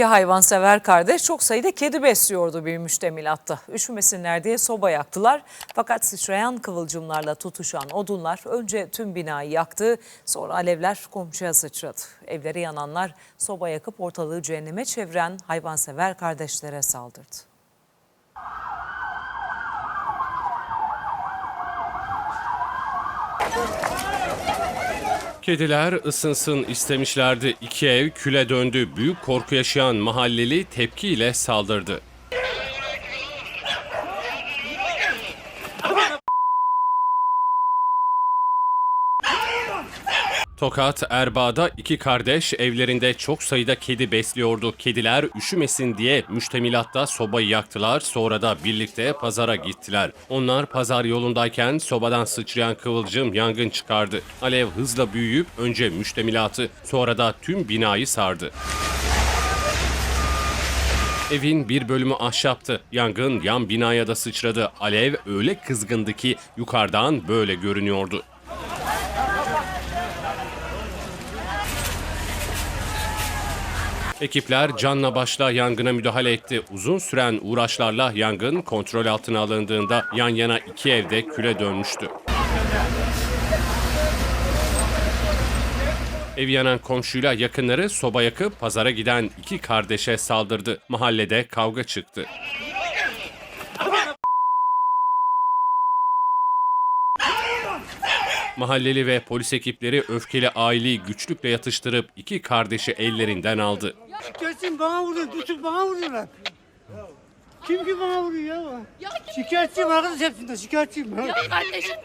İki hayvansever kardeş çok sayıda kedi besliyordu bir müştemilatta. Üşümesinler diye soba yaktılar. Fakat sıçrayan kıvılcımlarla tutuşan odunlar önce tüm binayı yaktı. Sonra alevler komşuya sıçradı. Evleri yananlar soba yakıp ortalığı cehenneme çeviren hayvansever kardeşlere saldırdı. Kediler ısınsın istemişlerdi. İki ev küle döndü. Büyük korku yaşayan mahalleli tepkiyle saldırdı. Tokat, Erbaa'da iki kardeş evlerinde çok sayıda kedi besliyordu. Kediler üşümesin diye müştemilatta sobayı yaktılar. Sonra da birlikte pazara gittiler. Onlar pazar yolundayken sobadan sıçrayan kıvılcım yangın çıkardı. Alev hızla büyüyüp önce müştemilatı sonra da tüm binayı sardı. Evin bir bölümü ahşaptı. Yangın yan binaya da sıçradı. Alev öyle kızgındı ki yukarıdan böyle görünüyordu. Ekipler canla başla yangına müdahale etti. Uzun süren uğraşlarla yangın kontrol altına alındığında yan yana iki evde küle dönmüştü. Evi yanan komşuyla yakınları soba yakıp pazara giden iki kardeşe saldırdı. Mahallede kavga çıktı. Mahalleli ve polis ekipleri öfkeli aileyi güçlükle yatıştırıp iki kardeşi ellerinden aldı. Şikayetçiyim bana vuruyor. Tutup bana vuruyorlar. Kim ki bana vuruyor ya? Şikayetçiyim arkadaş hepsinden şikayetçiyim. Ya kardeşim